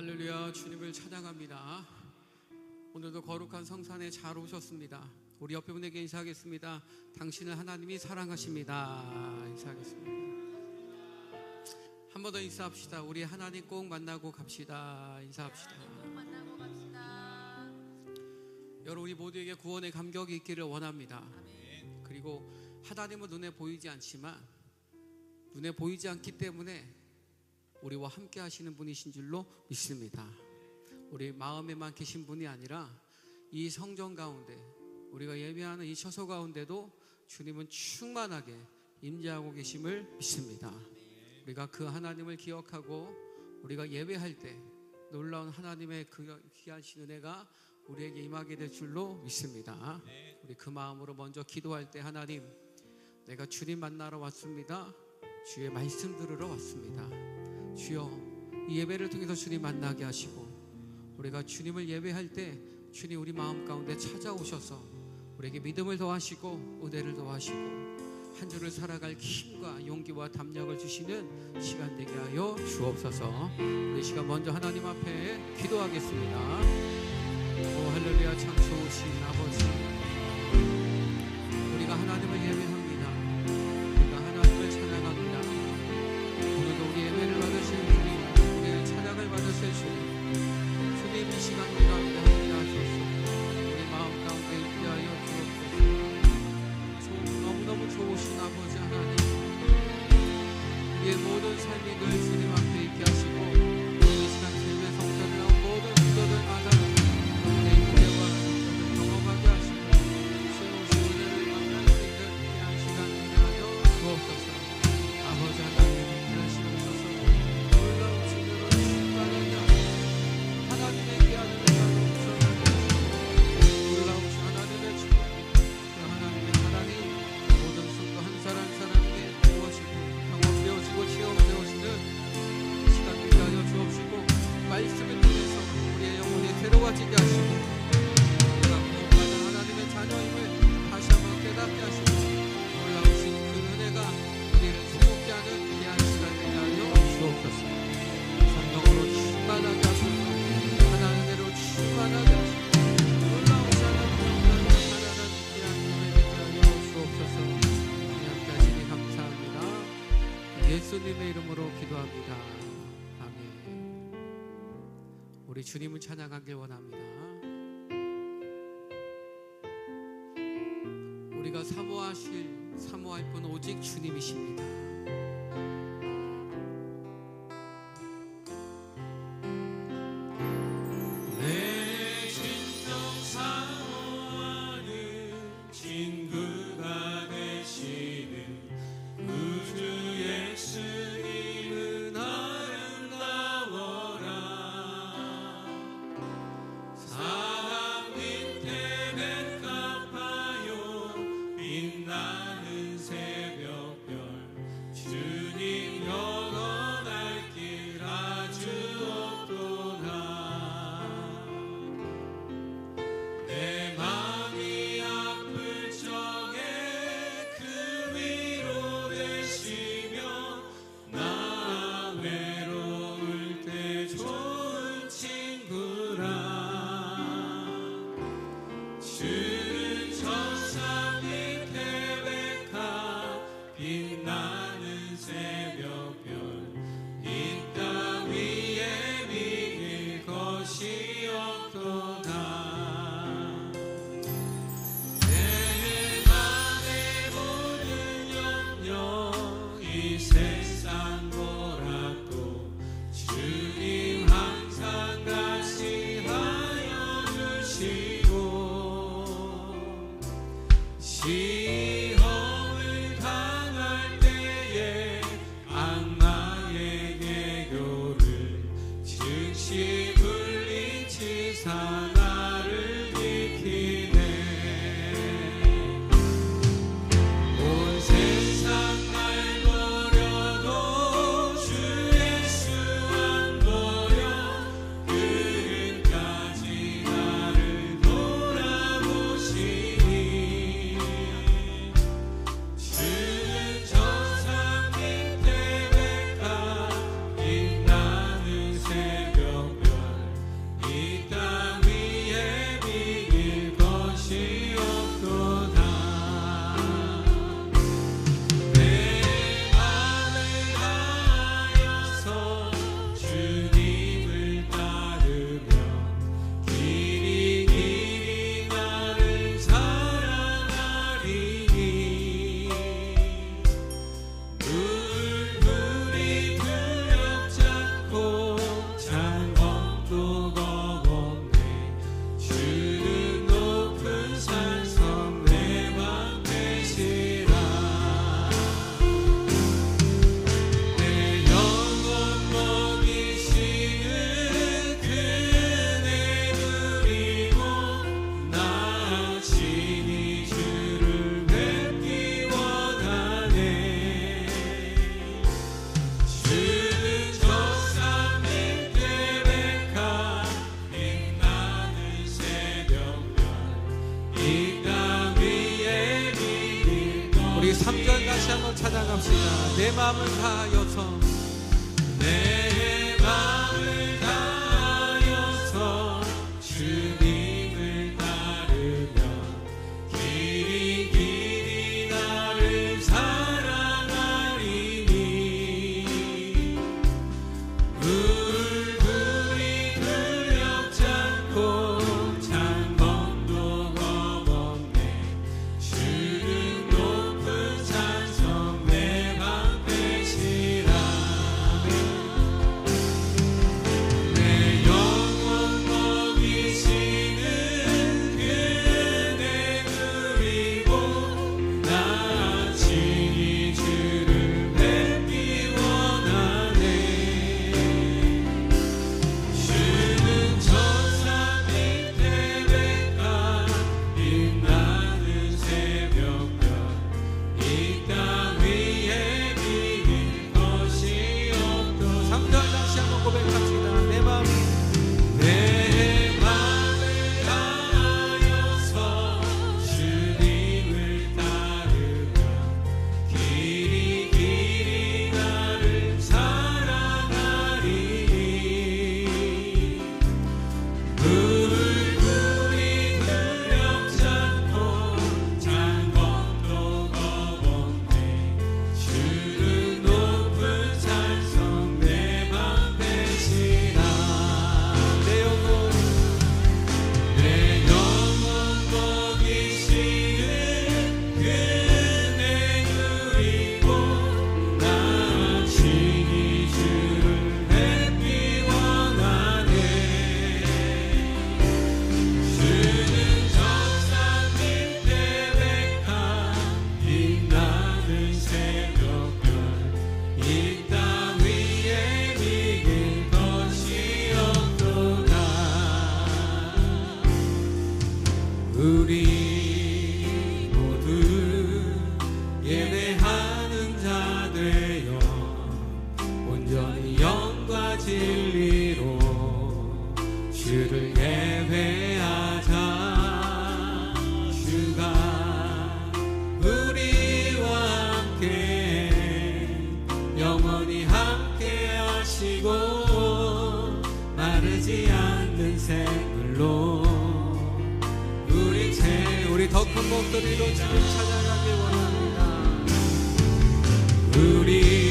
할렐루야 주님을 찬양합니다. 오늘도 거룩한 성산에 잘 오셨습니다. 우리 옆에 분에게 인사하겠습니다. 당신을 하나님이 사랑하십니다. 인사하겠습니다. 한 번 더 인사합시다. 우리 하나님 꼭 만나고 갑시다. 인사합시다. 만나고 갑시다. 여러분 우리 모두에게 구원의 감격이 있기를 원합니다. 그리고 하나님은 눈에 보이지 않지만 눈에 보이지 않기 때문에 우리와 함께 하시는 분이신 줄로 믿습니다. 우리 마음에만 계신 분이 아니라 이 성전 가운데 우리가 예배하는 이 처소 가운데도 주님은 충만하게 임재하고 계심을 믿습니다. 우리가 그 하나님을 기억하고 우리가 예배할 때 놀라운 하나님의 그 귀하신 은혜가 우리에게 임하게 될 줄로 믿습니다. 우리 그 마음으로 먼저 기도할 때 하나님 내가 주님 만나러 왔습니다. 주의 말씀 들으러 왔습니다. 주여 이 예배를 통해서 주님 만나게 하시고 우리가 주님을 예배할 때 주님 우리 마음 가운데 찾아오셔서 우리에게 믿음을 더하시고 은혜를 더하시고 한 주를 살아갈 힘과 용기와 담력을 주시는 시간 되게 하여 주옵소서. 우리 시간 먼저 하나님 앞에 기도하겠습니다. 오 할렐루야 참 좋으신 아버지 주님을 찬양하길 원합니다 우리가 사모하실 사모할 분 오직 주님이십니다. 샘물로 우리 죄 우리 더 큰 목소리로 주님 찾아가길 원합니다. 우리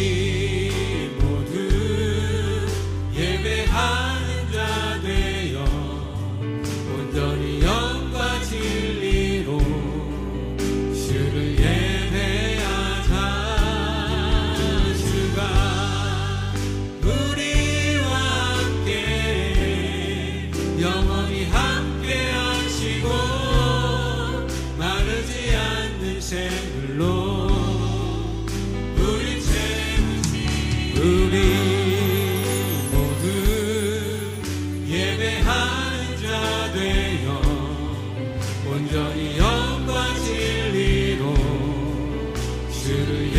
온전히 영과 진리로 주를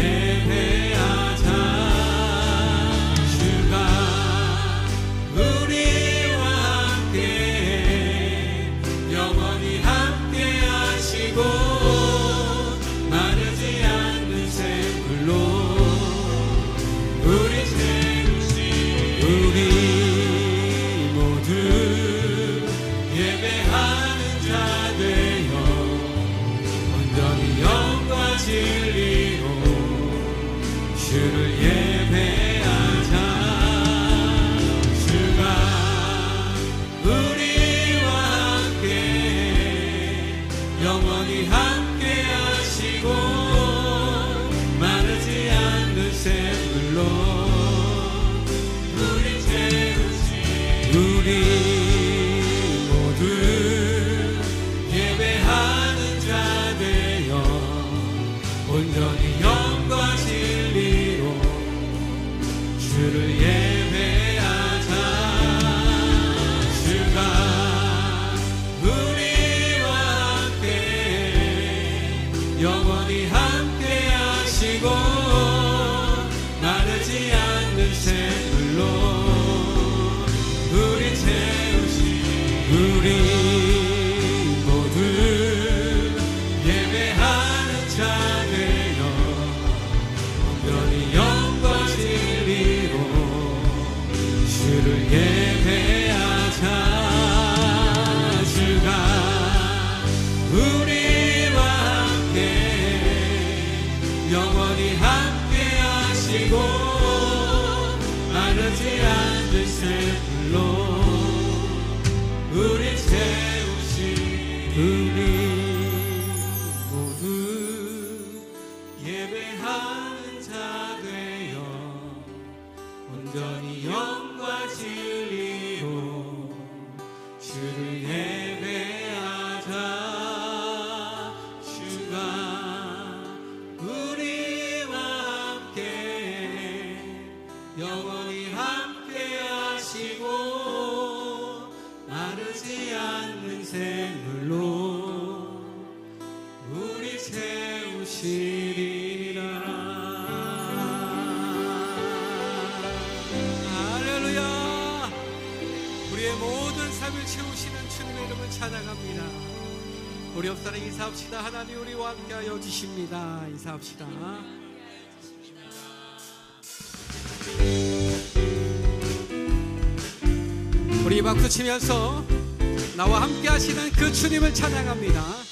영원히 함께 하시고 마르지 않는 샘물로 우리 채우시리라. 할렐루야. 우리의 모든 삶을 채우시는 주님의 이름을 찬양합니다. 우리 옆사람 인사합시다. 하나님 우리와 함께 하여 주십니다. 인사합시다. 박수 치면서 나와 함께 하시는 그 주님을 찬양합니다.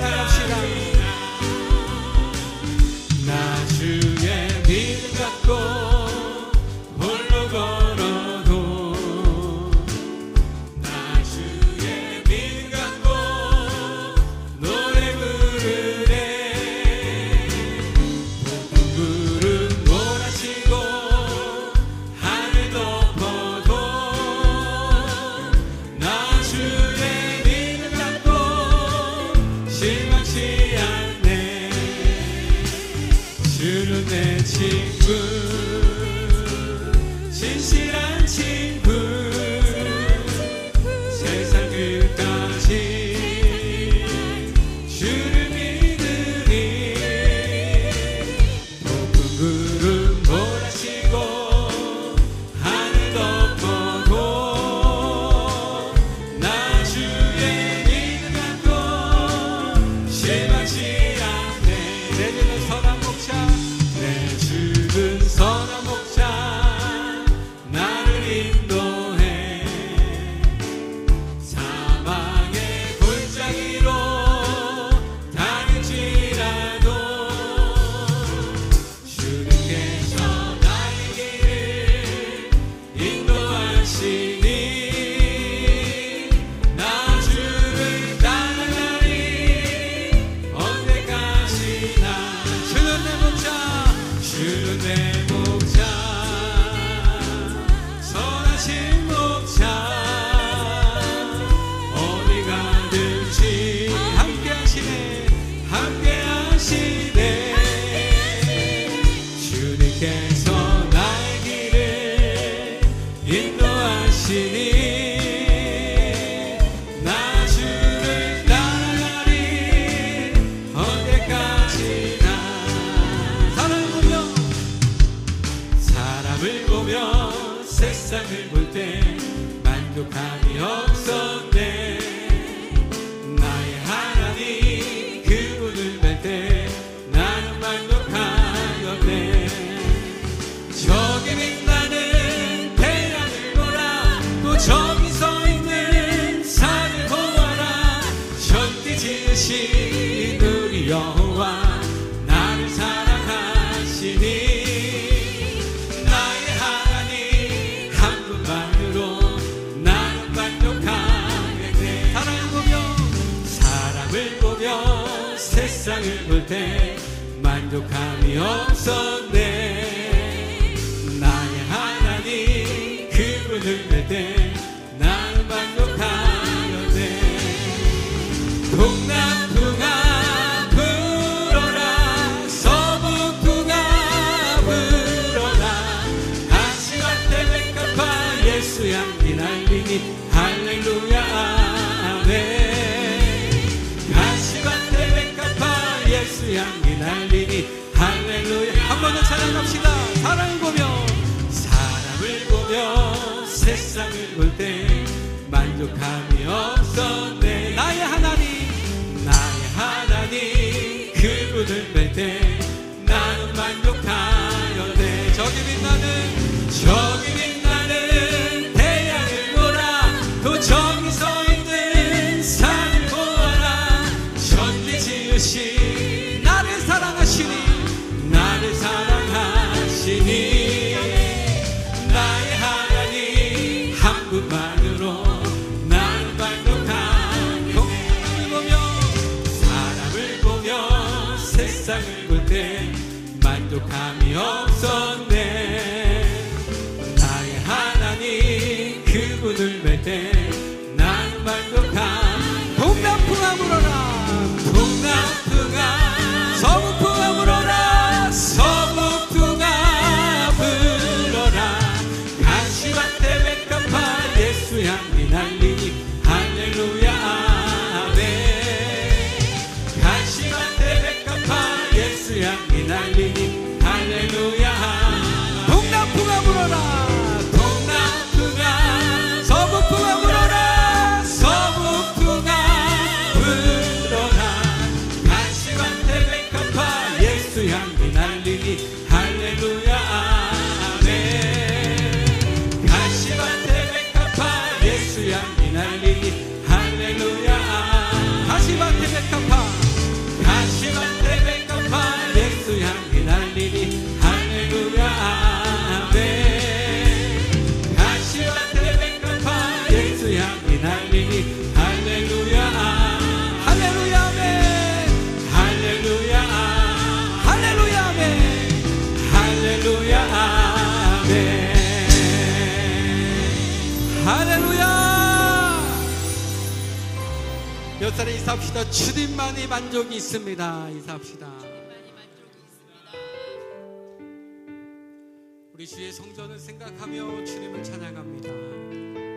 사랑합시다. 저기 서 있는 산을 보아라. 현대 지으신 우리 여호와 나를 사랑하시니 나의 하나님 한 분만으로 나를 만족하게 돼. 사랑 보며 사랑을 보며 세상을 볼 때 만족함이 없었네. Yeah. 세상을 볼때 만족함이 없었네. 몇 살에 이사합시다. 주님만이 만족이 있습니다. 이사합시다. 우리 주의 성전을 생각하며 주님을 찬양합니다.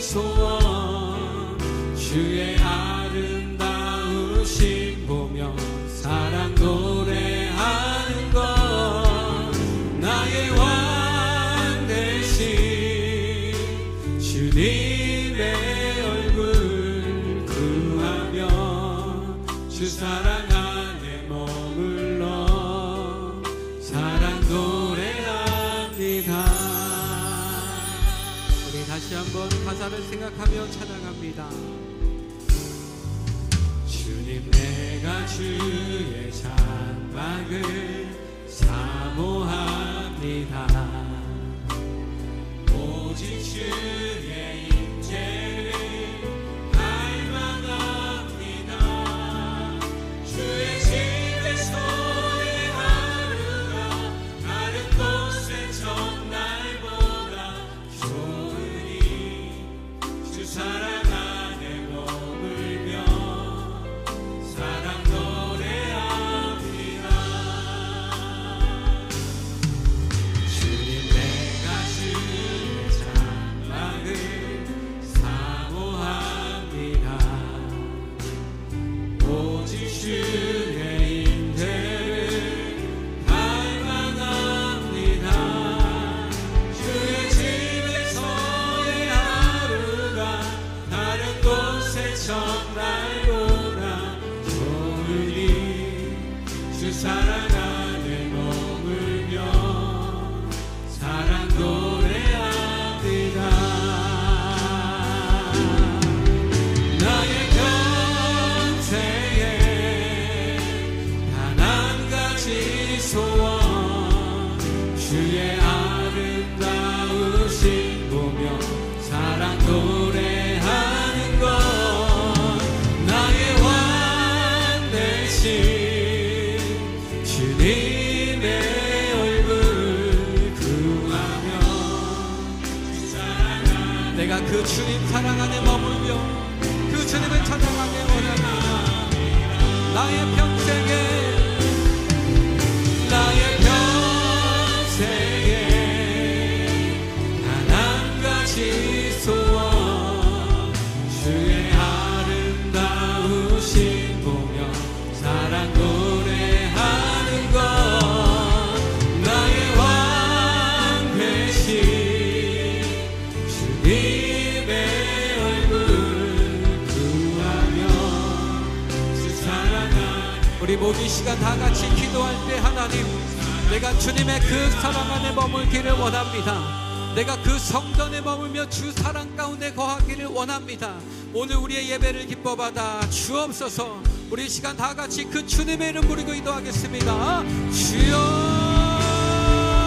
소원 주의 아 time. time. 모든 시간 다 같이 기도할 때 하나님 내가 주님의 그 사랑 안에 머물기를 원합니다. 내가 그 성전에 머물며 주 사랑 가운데 거하기를 원합니다. 오늘 우리의 예배를 기뻐받아 주옵소서 우리 시간 다 같이 그 주님의 이름 부르고 기도하겠습니다. 주여